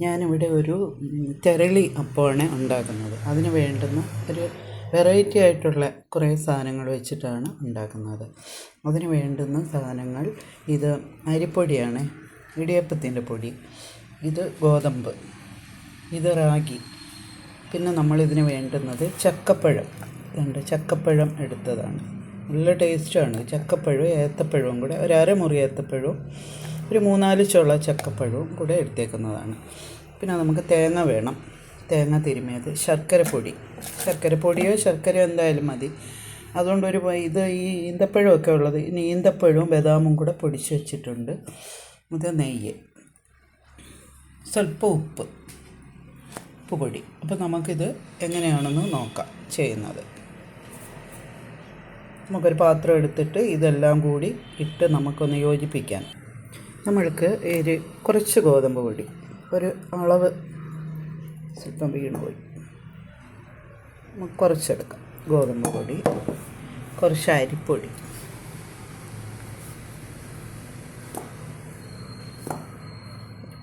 ഞാനിവിടെ ഒരു തെരളി അപ്പമാണ് ഉണ്ടാക്കുന്നത്. അതിന് വേണ്ടുന്ന ഒരു വെറൈറ്റി ആയിട്ടുള്ള കുറേ സാധനങ്ങൾ വെച്ചിട്ടാണ് ഉണ്ടാക്കുന്നത്. അതിന് വേണ്ടുന്ന സാധനങ്ങൾ ഇത് അരിപ്പൊടിയാണ് ഇടിയപ്പത്തിന്റെ പൊടി ഇത് ഗോതമ്പ് ഇത് റാഗി പിന്നെ നമ്മളിതിന് വേണ്ടുന്നത് ചക്കപ്പഴം. രണ്ട് ചക്കപ്പഴം എടുത്തതാണ്. നല്ല ടേസ്റ്റാണ്. ചക്കപ്പഴവും ഏത്തപ്പഴവും കൂടെ ഒരു അരമുറി ഏത്തപ്പഴവും ഒരു മൂന്നാൽ ചുള ചക്കപ്പഴവും കൂടെ എടുത്തേക്കുന്നതാണ്. പിന്നെ നമുക്ക് തേങ്ങ വേണം. തേങ്ങ തിരുമിയത് ശർക്കരപ്പൊടി ശർക്കരപ്പൊടിയോ ശർക്കരയോ എന്തായാലും മതി. അതുകൊണ്ട് ഒരു ഇത് ഈ ഈന്തപ്പഴമൊക്കെ ഉള്ളത്. ഇനി ഈന്തപ്പഴവും ബദാമും കൂടെ പൊടിച്ച് വെച്ചിട്ടുണ്ട്. ഇത് നെയ്യ്. സ്വല്പം ഉപ്പ്. ഉപ്പ് പൊടി. അപ്പോൾ നമുക്കിത് എങ്ങനെയാണെന്ന് നോക്കാം ചെയ്യുന്നത്. നമുക്കൊരു പാത്രം എടുത്തിട്ട് ഇതെല്ലാം കൂടി ഇട്ട് നമുക്കൊന്ന് യോജിപ്പിക്കാൻ നമ്മൾക്ക് ഒരു കുറച്ച് ഗോതമ്പ് പൊടി ഒരു അളവ് സ്വല്പം വീണ് പോയി. നമുക്ക് കുറച്ചെടുക്കാം. ഗോതമ്പ് പൊടി കുറച്ച് അരിപ്പൊടി.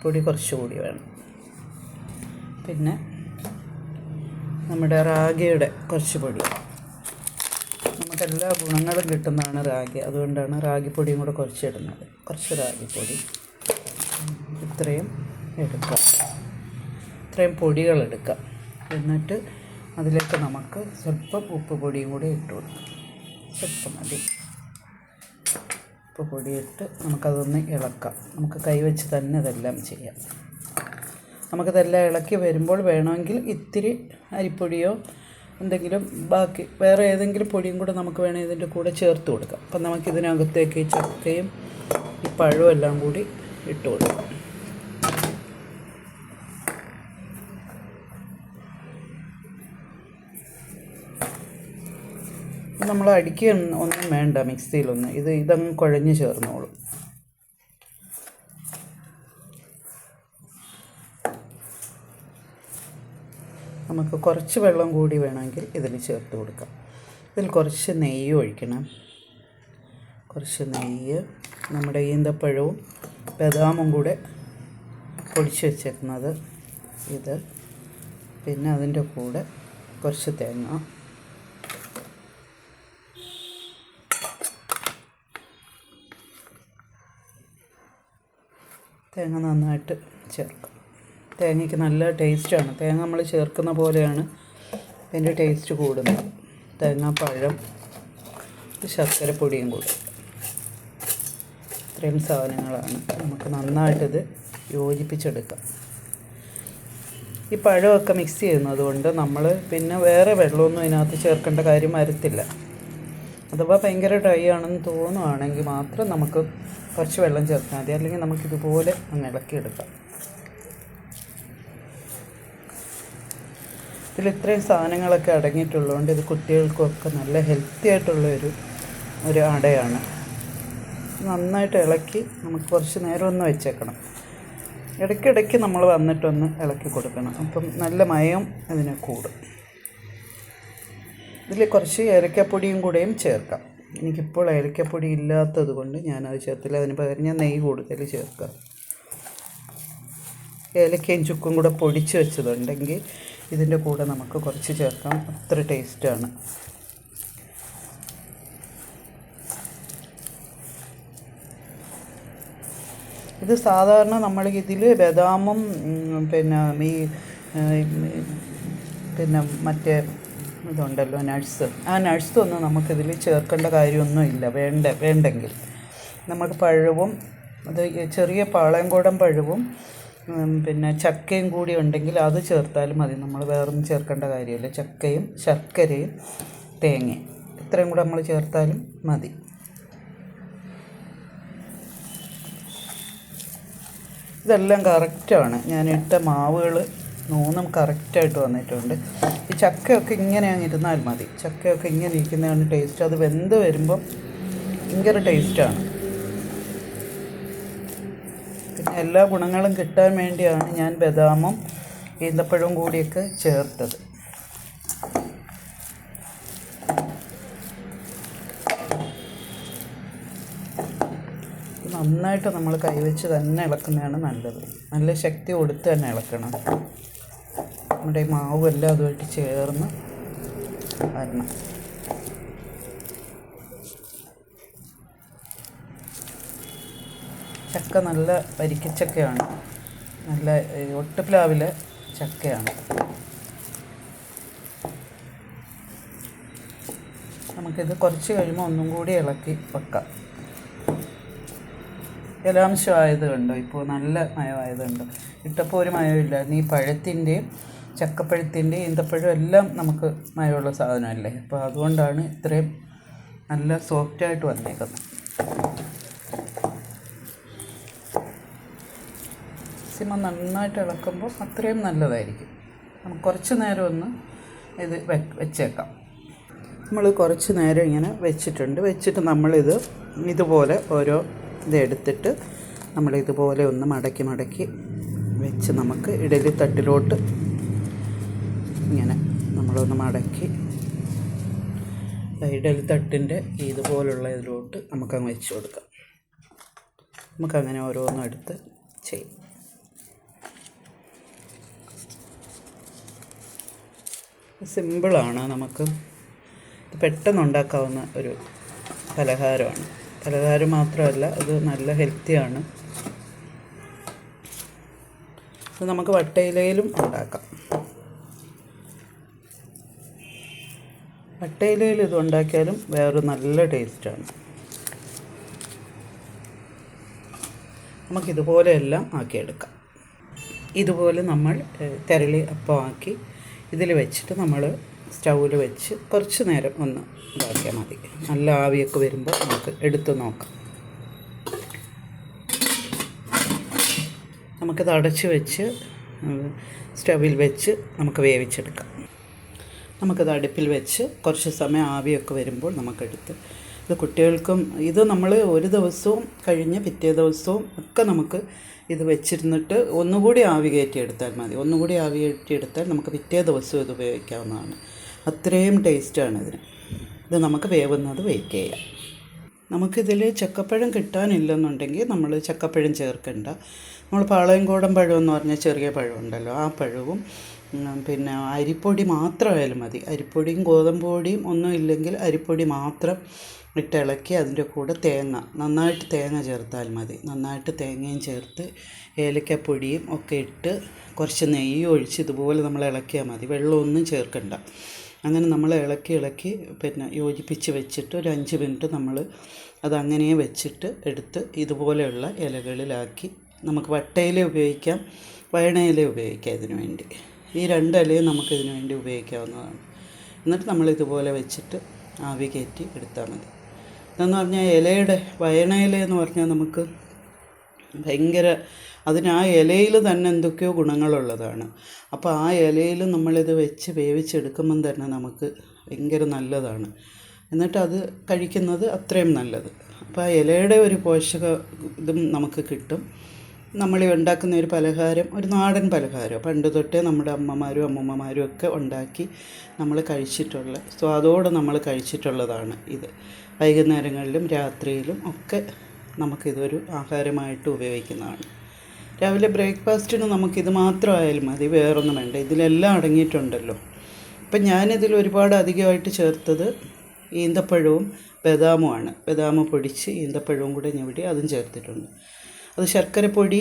പൊടി കുറച്ചുകൂടി വേണം. പിന്നെ നമ്മുടെ റാഗിയുടെ കുറച്ച് പൊടി. നമുക്ക് എല്ലാ ഗുണങ്ങളും കിട്ടുന്നതാണ് റാഗി. അതുകൊണ്ടാണ് റാഗിപ്പൊടിയും കൂടെ കുറച്ച് ഇടുന്നത് കുറച്ച് റാഗിപ്പൊടി. ഇത്രയും എടുക്കാം. ഇത്രയും പൊടികൾ എടുക്കാം. എന്നിട്ട് അതിലേക്ക് നമുക്ക് സ്വല്പം ഉപ്പ് പൊടിയും കൂടി ഇട്ട് കൊടുക്കാം. സ്വല്പം മതി. ഉപ്പ് പൊടിയിട്ട് നമുക്കതൊന്ന് ഇളക്കാം. നമുക്ക് കൈവച്ച് തന്നെ ഇതെല്ലാം ചെയ്യാം. നമുക്കിതെല്ലാം ഇളക്കി വരുമ്പോൾ വേണമെങ്കിൽ ഇത്തിരി അരിപ്പൊടിയോ എന്തെങ്കിലും ബാക്കി വേറെ ഏതെങ്കിലും പൊടിയും കൂടെ നമുക്ക് വേണമെങ്കിൽ ഇതിന്റെ കൂടെ ചേർത്ത് കൊടുക്കാം. അപ്പം നമുക്കിതിനകത്തേക്ക് ഈ ചക്കയും ഈ പഴവും എല്ലാം കൂടി ഇട്ട് കൊടുക്കാം. നമ്മൾ അടിക്കുക ഒന്നും വേണ്ട മിക്സിയിലൊന്നും. ഇത് ഇതങ്ങ് കുഴഞ്ഞ് ചേർന്നോളും. നമുക്ക് കുറച്ച് വെള്ളം കൂടി വേണമെങ്കിൽ ഇതിൽ ചേർത്ത് കൊടുക്കാം. ഇതിൽ കുറച്ച് നെയ്യ് ഒഴിക്കണം. കുറച്ച് നെയ്യ് നമ്മുടെ ഈന്തപ്പഴവും ബദാമും കൂടെ പൊടിച്ച് വെച്ചേക്കുന്നത് ഇത്. പിന്നെ അതിന്റെ കൂടെ കുറച്ച് തേങ്ങ. തേങ്ങ നന്നായിട്ട് ചേർക്കാം. തേങ്ങയ്ക്ക് നല്ല ടേസ്റ്റാണ്. തേങ്ങ നമ്മൾ ചേർക്കുന്ന പോലെയാണ് അതിന്റെ ടേസ്റ്റ് കൂടുന്നത്. തേങ്ങാപ്പഴം ശർക്കരപ്പൊടിയും കൂടി. ഇത്രയും സാധനങ്ങളാണ്. നമുക്ക് നന്നായിട്ടിത് യോജിപ്പിച്ചെടുക്കാം. ഈ പഴമൊക്കെ മിക്സ് ചെയ്യുന്നത് കൊണ്ട് നമ്മൾ പിന്നെ വേറെ വെള്ളമൊന്നും ഇതിനകത്ത് ചേർക്കേണ്ട കാര്യം വരത്തില്ല. അഥവാ ഭയങ്കര ഡ്രൈ ആണെന്ന് തോന്നുവാണെങ്കിൽ മാത്രം നമുക്ക് കുറച്ച് വെള്ളം ചേർത്താൽ മതി. അല്ലെങ്കിൽ നമുക്കിതുപോലെ അങ്ങ് ഇളക്കിയെടുക്കാം. ഇതിൽ ഇത്രയും സാധനങ്ങളൊക്കെ അടങ്ങിയിട്ടുള്ളതുകൊണ്ട് ഇത് കുട്ടികൾക്കൊക്കെ നല്ല ഹെൽത്തി ആയിട്ടുള്ള ഒരു ഒരു അടയാണ്. നന്നായിട്ട് ഇളക്കി നമുക്ക് കുറച്ച് നേരം ഒന്ന് വെച്ചേക്കണം. ഇടയ്ക്കിടയ്ക്ക് നമ്മൾ വന്നിട്ടൊന്ന് ഇളക്കി കൊടുക്കണം. അപ്പം നല്ല മയം അതിന് കൂടും. ഇതിൽ കുറച്ച് ഏലക്കപ്പൊടിയും കൂടെയും ചേർക്കാം. എനിക്കിപ്പോൾ ഏലക്കപ്പൊടി ഇല്ലാത്തത് കൊണ്ട് ഞാനത് ചേർത്തില്ല. അതിന് പകരം ഞാൻ നെയ്യ് കൂടുതൽ ചേർക്കാം. ഏലക്കയും ചുക്കും കൂടെ പൊടിച്ച് വെച്ചതുണ്ടെങ്കിൽ ഇതിന്റെ കൂടെ നമുക്ക് കുറച്ച് ചേർക്കാം. അത്ര ടേസ്റ്റാണ് ഇത് സാധാരണ നമ്മൾ ഇതിൽ ബദാമും പിന്നെ ഈ പിന്നെ മറ്റേ ഇതുണ്ടല്ലോ നട്ട്സ്. ആ നട്ട്സ് ഒന്നും നമുക്കിതിൽ ചേർക്കേണ്ട കാര്യമൊന്നുമില്ല വേണ്ട വേണ്ടെങ്കിൽ. നമുക്ക് പഴവും അത് ചെറിയ ചെറിയ പാളയംകോടൻ പഴവും പിന്നെ ചക്കയും കൂടി ഉണ്ടെങ്കിൽ അത് ചേർത്താലും മതി. നമ്മൾ വേറൊന്നും ചേർക്കേണ്ട കാര്യമില്ല. ചക്കയും ശർക്കരയും തേങ്ങയും ഇത്രയും കൂടെ നമ്മൾ ചേർത്താലും മതി. ഇതെല്ലാം കറക്റ്റാണ് ഞാൻ ഇട്ട മാവുകൾ മൂന്നും കറക്റ്റായിട്ട് വന്നിട്ടുണ്ട്. ഈ ചക്കയൊക്കെ ഇങ്ങനെ അങ്ങ് ഇരുന്നാൽ മതി. ചക്കയൊക്കെ ഇങ്ങനെ ഇരിക്കുന്നതാണ് ടേസ്റ്റ് അത് വെന്ത് വരുമ്പം ഭയങ്കര ടേസ്റ്റാണ് പിന്നെ എല്ലാ ഗുണങ്ങളും കിട്ടാൻ വേണ്ടിയാണ് ഞാൻ ബദാമും ഈന്തപ്പഴവും കൂടിയൊക്കെ ചേർത്തത്. നന്നായിട്ട് നമ്മൾ കൈവച്ച് തന്നെ ഇളക്കുന്നതാണ് നല്ലത്. നല്ല ശക്തി കൊടുത്ത് തന്നെ ഇളക്കണം. നമ്മുടെ ഈ മാവും എല്ലാം അതുമായിട്ട് ചേർന്ന് വരണം. ചക്ക നല്ല വരിക്കച്ചക്കയാണ് നല്ല ഒട്ടുപ്ലാവിലെ ചക്കയാണ്. നമുക്കിത് കുറച്ച് കഴിയുമ്പോൾ ഒന്നും കൂടി ഇളക്കി വെക്കാം. ജലാംശമായത് കണ്ടോ? ഇപ്പോൾ നല്ല മയമായത് കണ്ടോ? ഇട്ടപ്പോൾ ഒരു മയമില്ലായിരുന്നു ഈ പഴത്തിന്റെയും ചക്കപ്പഴത്തിന്റെയും ഈന്തപ്പഴം എല്ലാം നമുക്ക് മയമുള്ള സാധനമല്ലേ? അപ്പോൾ അതുകൊണ്ടാണ് ഇത്രയും നല്ല സോഫ്റ്റായിട്ട് വന്നേക്കുന്നത്. സിമ നന്നായിട്ട് ഇളക്കുമ്പോൾ അത്രയും നല്ലതായിരിക്കും. നമുക്ക് കുറച്ച് നേരം ഒന്ന് ഇത് വെച്ചേക്കാം. നമ്മൾ കുറച്ച് നേരം ഇങ്ങനെ വെച്ചിട്ടുണ്ട്. വെച്ചിട്ട് നമ്മളിത് ഇതുപോലെ ഓരോ ഇതെടുത്തിട്ട് നമ്മൾ ഇതുപോലെ ഒന്ന് മടക്കി മടക്കി വെച്ച് നമുക്ക് ഇഡലി തട്ടിലോട്ട് ഇങ്ങനെ നമ്മളൊന്ന് മടക്കി ഇഡലി തട്ടിന്റെ ഇതുപോലുള്ള ഇതിലോട്ട് നമുക്കങ്ങ് വെച്ച് കൊടുക്കാം. നമുക്കങ്ങനെ ഓരോന്നും എടുത്ത് ചെയ്യും. സിമ്പിളാണ്. നമുക്ക് പെട്ടെന്ന് ഉണ്ടാക്കാവുന്ന ഒരു പലഹാരമാണ്. പലഹാരം മാത്രമല്ല അത് നല്ല ഹെൽത്തിയാണ്. ഇത് നമുക്ക് വട്ടയിലയിലും ഉണ്ടാക്കാം. വട്ടയിലയിൽ ഇത് ഉണ്ടാക്കിയാലും വേറെ നല്ല ടേസ്റ്റാണ്. നമുക്കിതുപോലെയെല്ലാം ആക്കിയെടുക്കാം. ഇതുപോലെ നമ്മൾ തെരളി തിരളി അപ്പം ആക്കി ഇതിൽ വെച്ചിട്ട് നമ്മൾ സ്റ്റൗവിൽ വെച്ച് കുറച്ച് നേരം ഒന്ന് ഇതാക്കിയാൽ മതി. നല്ല ആവിയൊക്കെ വരുമ്പോൾ നമുക്ക് എടുത്ത് നോക്കാം. നമുക്കിത് അടച്ച് വെച്ച് സ്റ്റൗവിൽ വെച്ച് നമുക്ക് വേവിച്ചെടുക്കാം. നമുക്കത് അടുപ്പിൽ വെച്ച് കുറച്ച് സമയം ആവിയൊക്കെ വരുമ്പോൾ നമുക്കെടുത്ത് ഇത് കുട്ടികൾക്കും ഇത് നമ്മൾ ഒരു ദിവസവും കഴിഞ്ഞ് പിറ്റേ ദിവസവും ഒക്കെ നമുക്ക് ഇത് വെച്ചിരുന്നിട്ട് ഒന്നുകൂടി ആവി കയറ്റിയെടുത്താൽ മതി. ഒന്നുകൂടി ആവി കയറ്റിയെടുത്താൽ നമുക്ക് പിറ്റേ ദിവസവും ഇത് ഉപയോഗിക്കാവുന്നതാണ്. അത്രയും ടേസ്റ്റാണ് ഇതിന്. ഇത് നമുക്ക് വേവുന്നത് വെയിറ്റ് ചെയ്യാം. നമുക്കിതിൽ ചക്കപ്പഴം കിട്ടാനില്ലെന്നുണ്ടെങ്കിൽ നമ്മൾ ചക്കപ്പഴം ചേർക്കണ്ട. നമ്മൾ പാളയംകോടൻ പഴം എന്ന് പറഞ്ഞ ചെറിയ പഴം ഉണ്ടല്ലോ ആ പഴവും പിന്നെ അരിപ്പൊടി മാത്രമായാലും മതി. അരിപ്പൊടിയും ഗോതമ്പ് പൊടിയും ഒന്നും ഇല്ലെങ്കിൽ അരിപ്പൊടി മാത്രം ഇട്ട് ഇളക്കി അതിന്റെ കൂടെ തേങ്ങ നന്നായിട്ട് തേങ്ങ ചേർത്താൽ മതി. നന്നായിട്ട് തേങ്ങയും ചേർത്ത് ഏലക്കപ്പൊടിയും ഒക്കെ ഇട്ട് കുറച്ച് നെയ്യ് ഒഴിച്ച് ഇതുപോലെ നമ്മൾ ഇളക്കിയാൽ മതി. വെള്ളമൊന്നും ചേർക്കണ്ട. അങ്ങനെ നമ്മൾ ഇളക്കി ഇളക്കി പിന്നെ യോജിപ്പിച്ച് വെച്ചിട്ട് ഒരു അഞ്ച് മിനിറ്റ് നമ്മൾ അതങ്ങനെ വെച്ചിട്ട് എടുത്ത് ഇതുപോലെയുള്ള ഇലകളിലാക്കി നമുക്ക് വട്ടയില ഉപയോഗിക്കാം വയണയില ഉപയോഗിക്കാം ഇതിനു വേണ്ടി. ഈ രണ്ട് ഇലയും നമുക്കിതിനു വേണ്ടി ഉപയോഗിക്കാവുന്നതാണ്. എന്നിട്ട് നമ്മൾ ഇതുപോലെ വെച്ചിട്ട് ആവി കയറ്റി എടുത്താൽ മതി. ഇതെന്ന് പറഞ്ഞാൽ ഇലയുടെ വയണയില എന്ന് പറഞ്ഞാൽ നമുക്ക് ഭയങ്കര അതിന് ആ ഇലയിൽ തന്നെ എന്തൊക്കെയോ ഗുണങ്ങളുള്ളതാണ്. അപ്പോൾ ആ ഇലയിൽ നമ്മളിത് വെച്ച് വേവിച്ചെടുക്കുമ്പം തന്നെ നമുക്ക് ഭയങ്കര നല്ലതാണ്. എന്നിട്ട് അത് കഴിക്കുന്നത് അത്രയും നല്ലത്. അപ്പോൾ ആ ഇലയുടെ ഒരു പോഷക ഇതും നമുക്ക് കിട്ടും. നമ്മൾ ഉണ്ടാക്കുന്ന ഒരു പലഹാരം ഒരു നാടൻ പലഹാരം. പണ്ട് തൊട്ടേ നമ്മുടെ അമ്മമാരും അമ്മൂമ്മമാരും ഒക്കെ ഉണ്ടാക്കി നമ്മൾ കഴിച്ചിട്ടുള്ള സ്വാദോടെ നമ്മൾ കഴിച്ചിട്ടുള്ളതാണ് ഇത്. വൈകുന്നേരങ്ങളിലും രാത്രിയിലും ഒക്കെ നമുക്കിതൊരു ആഹാരമായിട്ട് ഉപയോഗിക്കുന്നതാണ്. രാവിലെ ബ്രേക്ക്ഫാസ്റ്റിന് നമുക്കിത് മാത്രമായാലും മതി വേറൊന്നും വേണ്ട. ഇതിലെല്ലാം അടങ്ങിയിട്ടുണ്ടല്ലോ. അപ്പം ഞാനിതിൽ ഒരുപാട് അധികമായിട്ട് ചേർത്തത് ഈന്തപ്പഴവും ബദാമുമാണ്. ബദാമ് പൊടിച്ച് ഈന്തപ്പഴവും കൂടെ ഞെവിടി അതും ചേർത്തിട്ടുണ്ട്. അത് ശർക്കരപ്പൊടി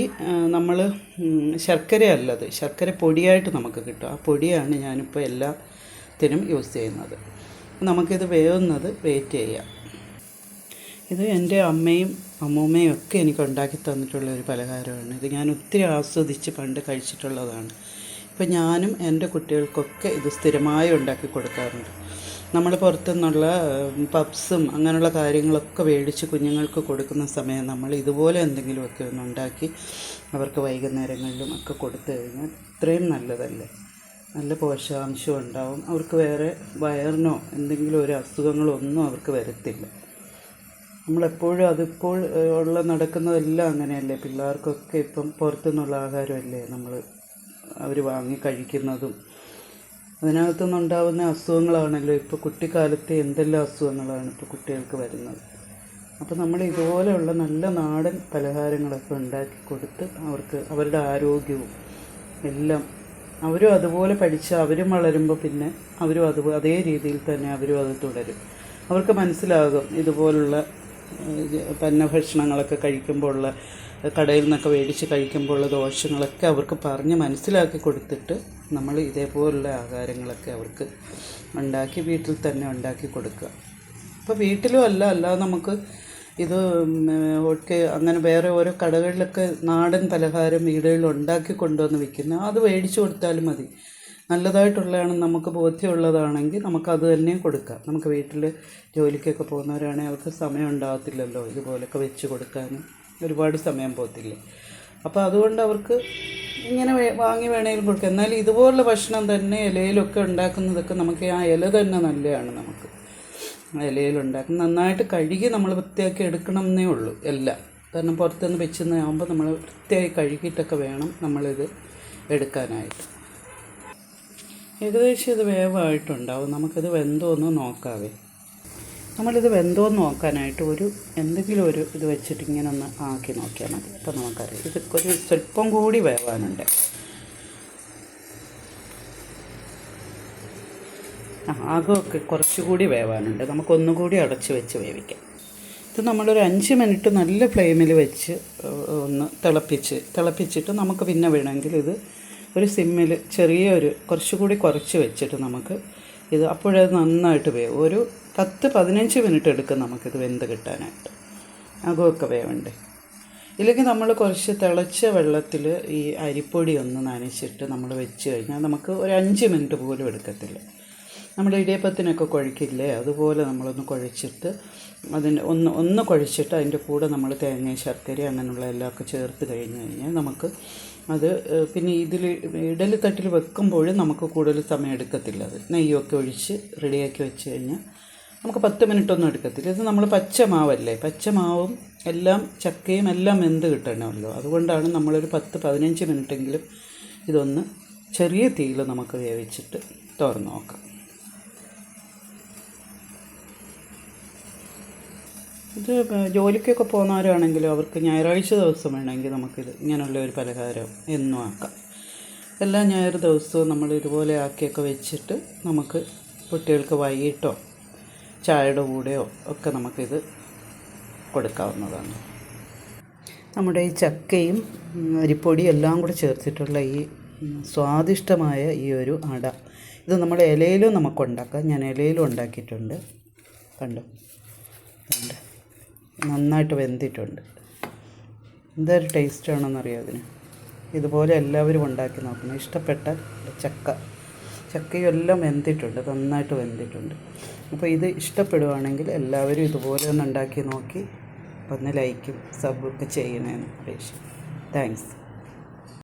നമ്മൾ ശർക്കര ശർക്കരയല്ലത് ശർക്കര പൊടിയായിട്ട് നമുക്ക് കിട്ടും. ആ പൊടിയാണ് ഞാനിപ്പോൾ എല്ലാത്തിനും യൂസ് ചെയ്യുന്നത്. നമുക്കിത് വേവുന്നത് വെയിറ്റ് ചെയ്യാം. ഇത് എന്റെ അമ്മയും അമ്മൂമ്മയും ഒക്കെ എനിക്ക് ഉണ്ടാക്കി തന്നിട്ടുള്ള ഒരു പലഹാരമാണ്. ഇത് ഞാൻ ഒത്തിരി ആസ്വദിച്ച് പണ്ട് കഴിച്ചിട്ടുള്ളതാണ്. ഇപ്പം ഞാനും എന്റെ കുട്ടികൾക്കൊക്കെ ഇത് സ്ഥിരമായി ഉണ്ടാക്കി കൊടുക്കാറുണ്ട്. നമ്മൾ പുറത്തുനിന്നുള്ള നിന്നുള്ള പപ്സും അങ്ങനെയുള്ള കാര്യങ്ങളൊക്കെ മേടിച്ച് കുഞ്ഞുങ്ങൾക്ക് കൊടുക്കുന്ന സമയം നമ്മൾ ഇതുപോലെ എന്തെങ്കിലുമൊക്കെ ഒന്ന് ഉണ്ടാക്കി അവർക്ക് വൈകുന്നേരങ്ങളിലും ഒക്കെ കൊടുത്തു കഴിഞ്ഞാൽ ഇത്രയും നല്ലതല്ലേ? നല്ല പോഷകാംശം ഉണ്ടാവും. അവർക്ക് വേറെ വയറിനോ എന്തെങ്കിലും ഒരു അസുഖങ്ങളോ ഒന്നും അവർക്ക് വരത്തില്ല. നമ്മളെപ്പോഴും അതിപ്പോൾ ഉള്ള നടക്കുന്നതെല്ലാം അങ്ങനെയല്ലേ? പിള്ളേർക്കൊക്കെ ഇപ്പം പുറത്തുനിന്നുള്ള ആഹാരമല്ലേ നമ്മൾ അവർ വാങ്ങി കഴിക്കുന്നതും. അതിനകത്തുനിന്നുണ്ടാവുന്ന അസുഖങ്ങളാണല്ലോ ഇപ്പോൾ കുട്ടിക്കാലത്തെ എന്തെല്ലാം അസുഖങ്ങളാണ് ഇപ്പോൾ കുട്ടികൾക്ക് വരുന്നത്. അപ്പോൾ നമ്മൾ ഇതുപോലെയുള്ള നല്ല നാടൻ പലഹാരങ്ങളൊക്കെ ഉണ്ടാക്കി കൊടുത്ത് അവർക്ക് അവരുടെ ആരോഗ്യവും എല്ലാം അവരും അതുപോലെ പഠിച്ച് അവരും വളരുമ്പോൾ പിന്നെ അവരും അത് അതേ രീതിയിൽ തന്നെ അവരും അത് തുടരും. അവർക്ക് മനസ്സിലാകും ഇതുപോലുള്ള പന്നഭക്ഷണങ്ങളൊക്കെ കഴിക്കുമ്പോൾ ഉള്ള കടയിൽ നിന്നൊക്കെ മേടിച്ച് കഴിക്കുമ്പോൾ ഉള്ള ദോഷങ്ങളൊക്കെ അവർക്ക് പറഞ്ഞ് മനസ്സിലാക്കി കൊടുത്തിട്ട് നമ്മൾ ഇതേപോലുള്ള ആഹാരങ്ങളൊക്കെ അവർക്ക് ഉണ്ടാക്കി വീട്ടിൽ തന്നെ ഉണ്ടാക്കി കൊടുക്കുക. അപ്പോൾ വീട്ടിലും അല്ല അല്ലാതെ നമുക്ക് ഇത് ഒക്കെ അങ്ങനെ വേറെ ഓരോ കടകളിലൊക്കെ നാടൻ പലഹാരം വീടുകളിൽ ഉണ്ടാക്കി കൊണ്ടുവന്ന് വിൽക്കുന്ന അത് മേടിച്ചു കൊടുത്താലും മതി. നല്ലതായിട്ടുള്ളതാണ് നമുക്ക് ബോധ്യമുള്ളതാണെങ്കിൽ നമുക്കത് തന്നെ കൊടുക്കാം. നമുക്ക് വീട്ടിൽ ജോലിക്കൊക്കെ പോകുന്നവരാണെങ്കിൽ അവർക്ക് സമയം ഉണ്ടാകത്തില്ലല്ലോ ഇതുപോലൊക്കെ വെച്ച് കൊടുക്കാനും. ഒരുപാട് സമയം പോകത്തില്ലേ. അപ്പോൾ അതുകൊണ്ട് അവർക്ക് ഇങ്ങനെ വാങ്ങി വേണമെങ്കിലും കൊടുക്കാം. എന്നാൽ ഇതുപോലുള്ള ഭക്ഷണം തന്നെ ഇലയിലൊക്കെ ഉണ്ടാക്കുന്നതൊക്കെ നമുക്ക് ആ ഇല തന്നെ നല്ലതാണ് നമുക്ക്. ഇലയിലുണ്ടാക്കുന്ന നന്നായിട്ട് കഴുകി നമ്മൾ വൃത്തിയാക്കി എടുക്കണം എന്നേ ഉള്ളൂ എല്ലാം. കാരണം പുറത്തുനിന്ന് വെച്ചെന്നാകുമ്പോൾ നമ്മൾ വൃത്തിയായി കഴുകിയിട്ടൊക്കെ വേണം നമ്മളിത് എടുക്കാനായിട്ട്. ഏകദേശം ഇത് വേവായിട്ടുണ്ടാവും. നമുക്കിത് വെന്തോന്ന് നോക്കാവേ. നമ്മളിത് വെന്തോന്ന് നോക്കാനായിട്ട് ഒരു എന്തെങ്കിലും ഒരു ഇത് വെച്ചിട്ട് ഇങ്ങനെ ഒന്ന് ആക്കി നോക്കിയാൽ മതി. അപ്പോൾ നമുക്കറിയാം. ഇത് ഒരു സ്വല്പം കൂടി വേവാനുണ്ട്. ആകമൊക്കെ കുറച്ചുകൂടി വേവാനുണ്ട്. നമുക്കൊന്നുകൂടി അടച്ച് വെച്ച് വേവിക്കാം. ഇത് നമ്മളൊരു അഞ്ച് മിനിറ്റ് നല്ല ഫ്ലെയിമിൽ വെച്ച് ഒന്ന് തിളപ്പിച്ച് തിളപ്പിച്ചിട്ട് നമുക്ക് പിന്നെ വേണമെങ്കിൽ ഇത് ഒരു സിമ്മിൽ ചെറിയൊരു കുറച്ചുകൂടി കുറച്ച് വെച്ചിട്ട് നമുക്ക് ഇത് അപ്പോഴത് നന്നായിട്ട് വേവും. ഒരു പത്ത് പതിനഞ്ച് മിനിറ്റ് എടുക്കും നമുക്കിത് വെന്ത് കിട്ടാനായിട്ട്. അകമൊക്കെ വേവണ്ടേ? ഇല്ലെങ്കിൽ നമ്മൾ കുറച്ച് തിളച്ച വെള്ളത്തിൽ ഈ അരിപ്പൊടി ഒന്ന് നനച്ചിട്ട് നമ്മൾ വെച്ച് കഴിഞ്ഞാൽ നമുക്ക് ഒരു അഞ്ച് മിനിറ്റ് പോലും എടുക്കത്തില്ല. നമ്മൾ ഇടിയപ്പത്തിനൊക്കെ കുഴക്കില്ലേ? അതുപോലെ നമ്മളൊന്ന് കുഴച്ചിട്ട് അതിന്റെ ഒന്ന് ഒന്ന് കുഴച്ചിട്ട് അതിന്റെ കൂടെ നമ്മൾ തേങ്ങ ശർക്കര അങ്ങനെയുള്ള എല്ലാം ഒക്കെ ചേർത്ത് കഴിഞ്ഞ് കഴിഞ്ഞാൽ നമുക്ക് അത് പിന്നെ ഇതിൽ ഇഡലി തട്ടിൽ വെക്കുമ്പോൾ നമുക്ക് കൂടുതൽ സമയം എടുക്കത്തില്ല അത്. നെയ്യൊക്കെ ഒഴിച്ച് റെഡിയാക്കി വെച്ച് കഴിഞ്ഞാൽ നമുക്ക് പത്ത് മിനിറ്റ് ഒന്നും എടുക്കത്തില്ല. ഇത് നമ്മൾ പച്ചമാവല്ലേ? പച്ചമാവും പച്ച മാവും എല്ലാം ചക്കയും എല്ലാം വെന്ത് കിട്ടണമല്ലോ. അതുകൊണ്ടാണ് നമ്മളൊരു പത്ത് പതിനഞ്ച് മിനിറ്റെങ്കിലും ഇതൊന്ന് ചെറിയ തീയിൽ നമുക്ക് വേവിച്ചിട്ട് തുറന്ന് നോക്കാം. ഇത് ജോലിക്കൊക്കെ പോകുന്നവരാണെങ്കിലും അവർക്ക് ഞായറാഴ്ച ദിവസം വേണമെങ്കിൽ നമുക്കിത് ഇങ്ങനെയുള്ള ഒരു പലഹാരം എന്നും ആക്കാം. എല്ലാ ഞായർ ദിവസവും നമ്മൾ ഇതുപോലെ ആക്കിയൊക്കെ വെച്ചിട്ട് നമുക്ക് കുട്ടികൾക്ക് വൈകിട്ടോ ചായയുടെ കൂടെയോ ഒക്കെ നമുക്കിത് കൊടുക്കാവുന്നതാണ്. നമ്മുടെ ഈ ചക്കയും അരിപ്പൊടിയും എല്ലാം കൂടെ ചേർത്തിട്ടുള്ള ഈ സ്വാദിഷ്ടമായ ഈ ഒരു അട. ഇത് നമ്മൾ ഇലയിലും നമുക്ക് ഉണ്ടാക്കാം. ഞാൻ ഇലയിലും ഉണ്ടാക്കിയിട്ടുണ്ട്. കണ്ടോ? കണ്ടോ? നന്നായിട്ട് വെന്തിട്ടുണ്ട്. എന്തൊരു ടേസ്റ്റാണെന്നറിയാം അതിന്? ഇതുപോലെ എല്ലാവരും ഉണ്ടാക്കി നോക്കണം. ഇഷ്ടപ്പെട്ട ചക്ക. ചക്കയും എല്ലാം വെന്തിട്ടുണ്ട്. നന്നായിട്ട് വെന്തിട്ടുണ്ട്. അപ്പോൾ ഇത് ഇഷ്ടപ്പെടുവാണെങ്കിൽ എല്ലാവരും ഇതുപോലെ ഒന്ന് ഉണ്ടാക്കി നോക്കി. ഒന്ന് ലൈക്കും സബൊക്കെ ചെയ്യണമെന്ന് അപേക്ഷ. താങ്ക്സ്